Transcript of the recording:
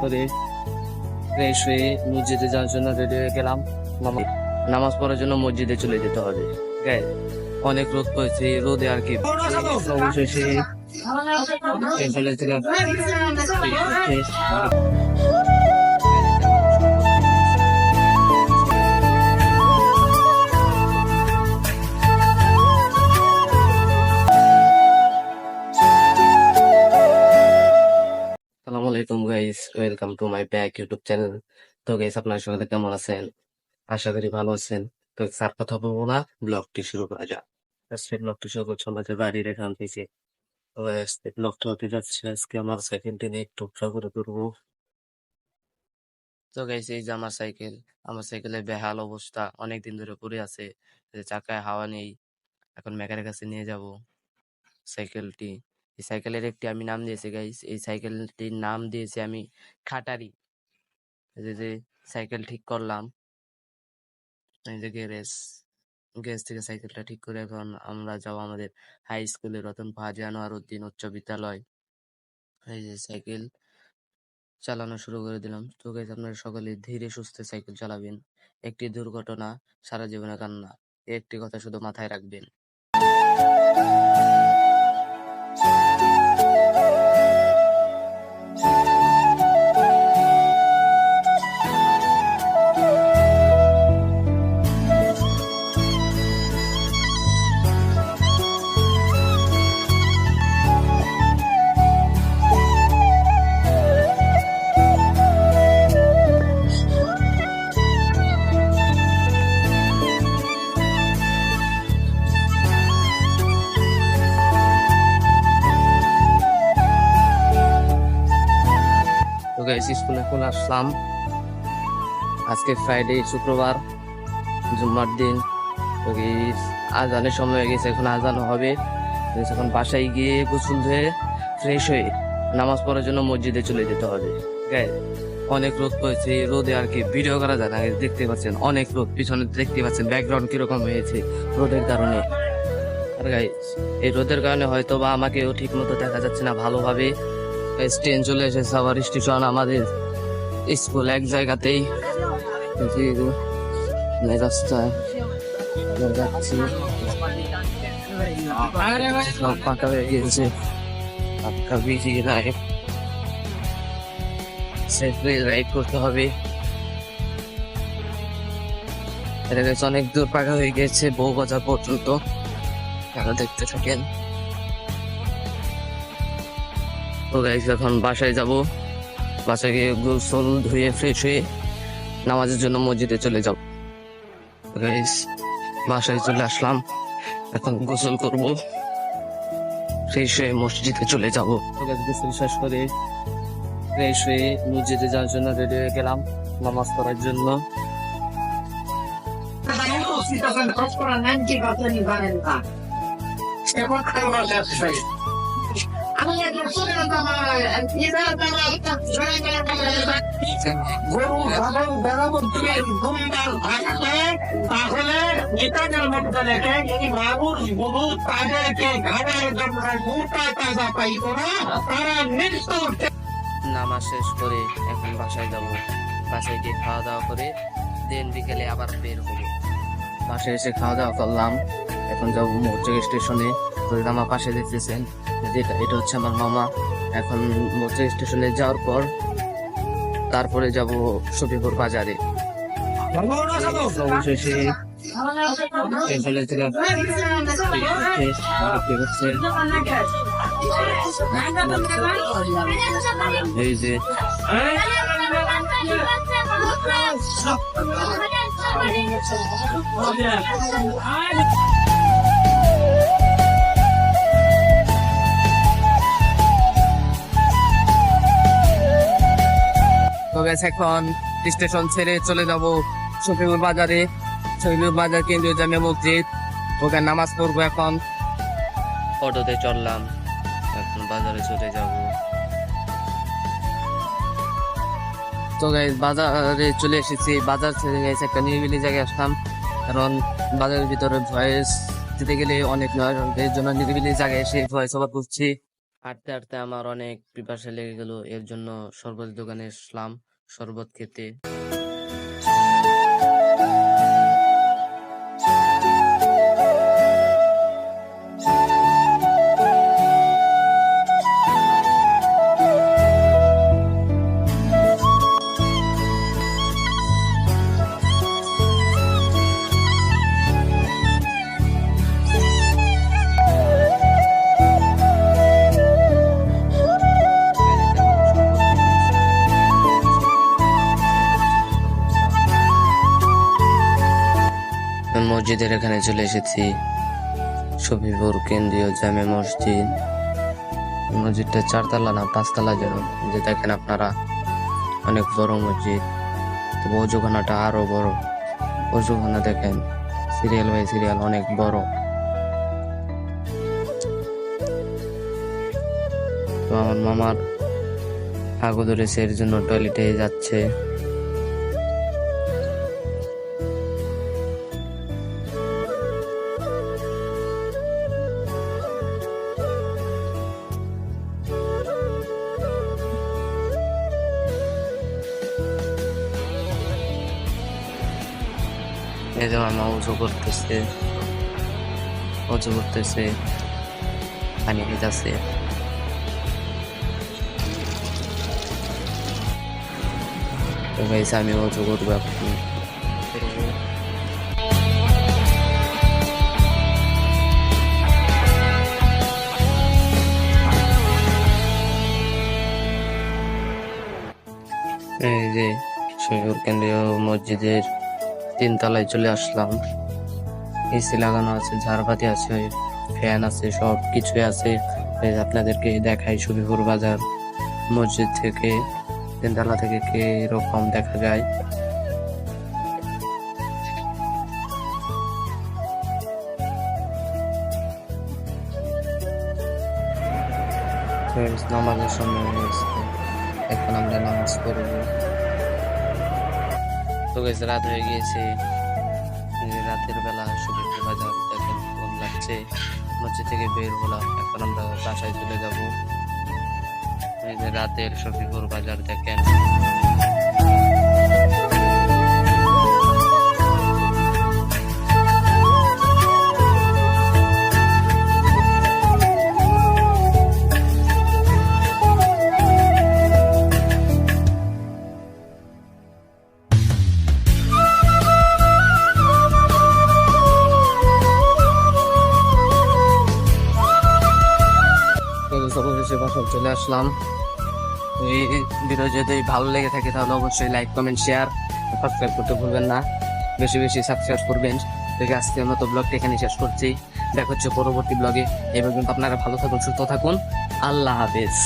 করে ফ্রেশ হয়ে মসজিদে যাওয়ার জন্য রেডি হয়ে গেলাম নামা- নামাজ পড়ার জন্য মসজিদে চলে যেতে হবে অনেক রোদ পড়েছে রোদে আর কি অবশেষে welcome to my back YouTube channel তো গাইস আপনার সবাই কেমন আছেন? আশা করি ভালো আছেন। তো স্যার, কথা বলব না ব্লগটি শুরু করা যাক। আজকে ব্লগটি শুরু করছি আমাদের বাড়ির এখান থেকে ব্লগটা হতে যাচ্ছে, আজকে আমার সাইকেল টেনে একটু করে তুলবো। তো গাইস এই যে আমার সাইকেল আমার সাইকেলের বেহাল অবস্থা অনেক দিন ধরে পড়ে আছে। চাকায় হাওয়া নেই, এখন মেকারের কাছে নিয়ে যাব। সাইকেলটি এই সাইকেলের একটি আমি নাম দিয়েছি গাইস এই সাইকেলটির নাম দিয়েছি আমি খাটারি। এই যে সাইকেল ঠিক করলাম। এই যে গ্যারেজ। গ্যারেজ থেকে সাইকেলটা ঠিক করে এখন আমরা যাব আমাদের হাই স্কুলে রতন ফাজি আনোয়ার উদ্দিন উচ্চ বিদ্যালয়। এই যে সাইকেল চালানো শুরু করে দিলাম। তো গাইস আপনারা সকলে ধীরে সুস্থে সাইকেল চালাবেন। একটি দুর্ঘটনা সারা জীবনে কান্না। একটি কথা শুধু মাথায় রাখবেন। এখন আসলাম। আজকে ফ্রাইডে শুক্রবার, জুম্মার দিন। আজানের সময় হয়ে গেছে, এখন আজান হবে। এখন বাসায় গিয়ে গোসল ধুয়ে ফ্রেশ হয়ে নামাজ পড়ার জন্য মসজিদে চলে যেতে হবে। গাইস অনেক রোদ পড়েছে, এই রোদে আর কি ভিডিও করা যায় না। দেখতে পাচ্ছেন, অনেক রোদ। পিছনে দেখতে পাচ্ছেন ব্যাকগ্রাউন্ড কীরকম হয়েছে রোদের কারণে। আর গাইস এই রোদের কারণে হয়তো বা আমাকেও ঠিক মতো দেখা যাচ্ছে না ভালোভাবে। ট্রেন চলে এসেছে আবার স্টেশন আমাদের। স্কুল এক জায়গাতেই। সব হয়ে গিয়েছে। বিজি রাইড করতে হবে। অনেক দূর পাকা হয়ে গেছে বউ বাজার পর্যন্ত। আপনারা দেখতে থাকেন। তো এখন বাসায় যাব। বাসায় গিয়ে গোসল ধুয়ে ফ্রেশ হয়ে নামাজের জন্য মসজিদে চলে যাব। বাসায় চলে আসলাম। এখন গোসল করব। ফ্রেশ হয়ে মসজিদে চলে যাব। গোসল শেষ করে ফ্রেশ হয়ে মসজিদে যাওয়ার জন্য রেডি হয়ে গেলাম নামাজ পড়ার জন্য। গরু গুন্ডাল থাকবে তাহলে মধ্যে এই মানুষ গুরু তাদেরকে জন্য মোটা তাজা পাইব না তারা মৃত্যু নামাজ শেষ করে এখন বাসায় যাব। বাসায় গিয়ে খাওয়া দাওয়া করে দেন বিকেলে আবার বের হব। বাসায় এসে খাওয়া দাওয়া করলাম। এখন যাব মৌচাক স্টেশনে। এটা আমার পাশে দেখতেছেন। যেটা এটা হচ্ছে আমার মামা। এখন মৌচাক স্টেশনে যাওয়ার পর তারপরে যাব শফিপুর বাজারে। অবশেষে এই ফেলেছিলাম দেখতে পাচ্ছেন। গেছে এখন। স্টেশন ছেড়ে চলে যাব শফিপুর বাজারে। শফিপুর বাজার কেন্দ্রীয় জামে মসজিদ। ওখানে নামাজ পড়ব এখন। অটোতে চললাম। এখন বাজারে চলে যাব। তো গাইজ বাজারে চলে এসেছি। বাজার ছেড়ে গেছে একটা নিরিবিলি জায়গায় আসলাম। কারণ বাজারের ভিতরে ভয়েস দিতে গেলে অনেক নয় এর জন্য নিরিবিলি জায়গায় এসে ভয়েস ওভার করছি। হাঁটতে হাঁটতে আমার অনেক পিপাসা লেগে গেল। এর জন্য শরবত দোকানে আসলাম শরবত খেতে মসজিদের এখানে চলে এসেছি। শফিপুর কেন্দ্রীয় জামে মসজিদ। মসজিদটা চারতলা না, পাঁচতলা যেন। যে দেখেন আপনারা, অনেক বড় মসজিদ। তবে অজুখানাটা আরও বড়। অজুখানা দেখেন, সিরিয়াল বাই সিরিয়াল অনেক বড়। তো আমার মামার আগু ধরেছে, এর জন্য টয়লেটে যাচ্ছে। এই যে মামা উঁচু করতেছে করতেছে, পানি ভেজাছে আমি উঁচু করব এই যে শহীদুল কেন্দ্রীয় মসজিদের তিনতলায় চলে আসলাম। এসি লাগানো আছে, ঝাড়বাতি আছে, ফ্যান আছে সব কিছুই আছে আপনাদেরকে দেখাই সুবিপুর বাজার। মসজিদ থেকে, তিনতলা থেকে কে রকম দেখা যায়। নামাজের সময় এখন আমরা নামাজ পড়ব। তো গেছে রাত হয়ে গিয়েছে। রাতের বেলা শরীর বাজার দেখেন কম লাগছে। মসজিদ থেকে বের হলাম, এখন আমরা বাসায় চলে যাব। রাতের শফিপুর বাজার দেখেন। চলে আসলাম। ভিডিও যদি ভালো লেগে থাকে তাহলে অবশ্যই লাইক কমেন্ট শেয়ার সাবস্ক্রাইব করতে ভুলবেন না। বেশি বেশি সাবস্ক্রাইব করবেন। দেখে আজকের মতো ব্লগটা এখানে শেষ করছি। দেখা হচ্ছে পরবর্তী ব্লগে এবার কিন্তু আপনারা ভালো থাকুন, সুস্থ থাকুন। আল্লাহ হাফেজ।